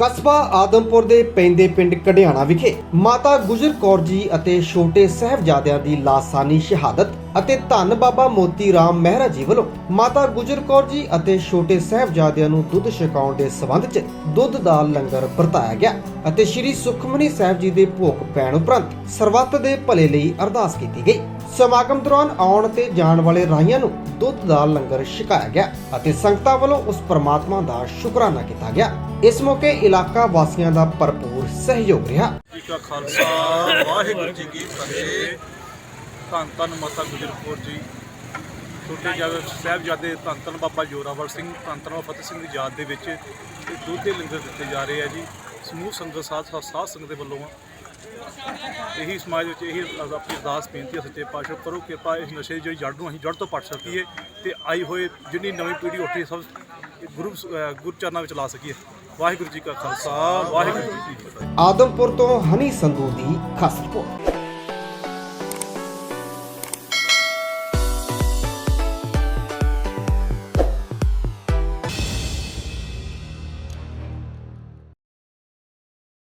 ਕਸਬਾ ਆਦਮਪੁਰ ਦੇ ਪੈਂਦੇ ਪਿੰਡ ਕਢਿਆਣਾ ਵਿਖੇ ਮਾਤਾ ਗੁਜਰ ਕੌਰ ਜੀ ਅਤੇ ਛੋਟੇ ਸਾਹਿਬਜ਼ਾਦਿਆਂ ਦੀ ਲਾਸਾਨੀ ਸ਼ਹਾਦਤ ਅਤੇ ਧੰਨ ਬਾਬਾ ਮੋਤੀ ਰਾਮ ਮਹਿਰਾ ਜੀ ਵੱਲੋਂ ਮਾਤਾ ਗੁਜਰ ਕੌਰ ਜੀ ਅਤੇ ਛੋਟੇ ਸਾਹਿਬਜ਼ਾਦਿਆਂ ਨੂੰ ਦੁੱਧ ਛਕਾਉਣ ਦੇ ਸਬੰਧ 'ਚ ਦੁੱਧ ਦਾ ਲੰਗਰ ਵਰਤਾਇਆ ਗਿਆ ਅਤੇ ਸ੍ਰੀ ਸੁਖਮਨੀ ਸਾਹਿਬ ਜੀ ਦੇ ਭੋਗ ਪੈਣ ਉਪਰੰਤ ਸਰਬੱਤ ਦੇ ਭਲੇ ਲਈ ਅਰਦਾਸ ਕੀਤੀ ਗਈ। ਸਮਾਗਮ ਦੌਰਾਨ ਆਉਣ ਤੇ ਜਾਣ ਵਾਲੇ ਰਾਹੀਆਂ ਨੂੰ ਦੁੱਧ ਦਾ ਲੰਗਰ ਛਕਾਇਆ ਗਿਆ ਅਤੇ ਸੰਗਤਾਂ ਵੱਲੋਂ ਉਸ ਪ੍ਰਮਾਤਮਾ ਦਾ ਸ਼ੁਕਰਾਨਾ ਕੀਤਾ ਗਿਆ। ਇਸ ਮੌਕੇ ਇਲਾਕਾ ਵਾਸੀਆਂ ਦਾ ਭਰਪੂਰ ਸਹਿਯੋਗ ਰਿਹਾ। ਜੀ ਕਾ ਖਾਲਸਾ, ਵਾਹਿਗੁਰੂ ਜੀ ਕੀ ਫਤਿਹ। ਧੰਨ ਧੰਨ ਮਾਤਾ ਗੁਜਰ ਕੌਰ ਜੀ। ਛੋਟੇ ਜਿਹੇ ਸਾਹਿਬਜ਼ਾਦੇ ਧੰਨ ਧੰਨ ਬਾਬਾ ਜੋਰਾਵਰ ਸਿੰਘ, ਧੰਨ ਧੰਨ ਬਾਬਾ ਫਤਿਹ ਸਿੰਘ ਦੀ ਯਾਦ ਦੇ ਵਿੱਚ ਇਹ ਦੁੱਧ ਦੇ ਲੰਗਰ ਦਿੱਤੇ ਜਾ ਰਹੇ ਆ ਜੀ। ਸਮੂਹ ਸੰਗਤ ਸਾਧ ਸਾਧ ਸੰਗਤ ਦੇ ਵੱਲੋਂ ਇਹੀ ਸਮਾਜ ਵਿੱਚ ਇਹੀ ਆਪਣੀ ਅਰਦਾਸ ਬੇਨਤੀ ਹੈ ਸੱਚੇ ਪਾਤਸ਼ਾਹ ਕਰੋ ਕਿਰਪਾ ਇਸ ਨਸ਼ੇ ਦੀ ਜਿਹੜੀ ਜੜ ਨੂੰ ਅਸੀਂ ਜੜ ਤੋਂ ਪੱਟ ਸਕੀਏ ਤੇ ਆਈ ਹੋਏ ਜਿੰਨੀ ਨਵੀਂ ਪੀੜ੍ਹੀ ਉੱਠੀ ਸਭ ਗੁਰੂ ਗੁਰਚਰਨਾਂ ਵਿੱਚ ਲਾ ਸਕੀਏ। ਵਾਹਿਗੁਰੂ ਜੀ ਕਾ ਖਾਲਸਾ, ਵਾਹਿਗੁਰੂ ਜੀ ਕੀ ਫਤਿਹ। ਆਦਮਪੁਰ ਤੋਂ ਹਨੀ ਸੰਧੂ ਦੀ ਖਾਸ ਰਿਪੋਰਟ।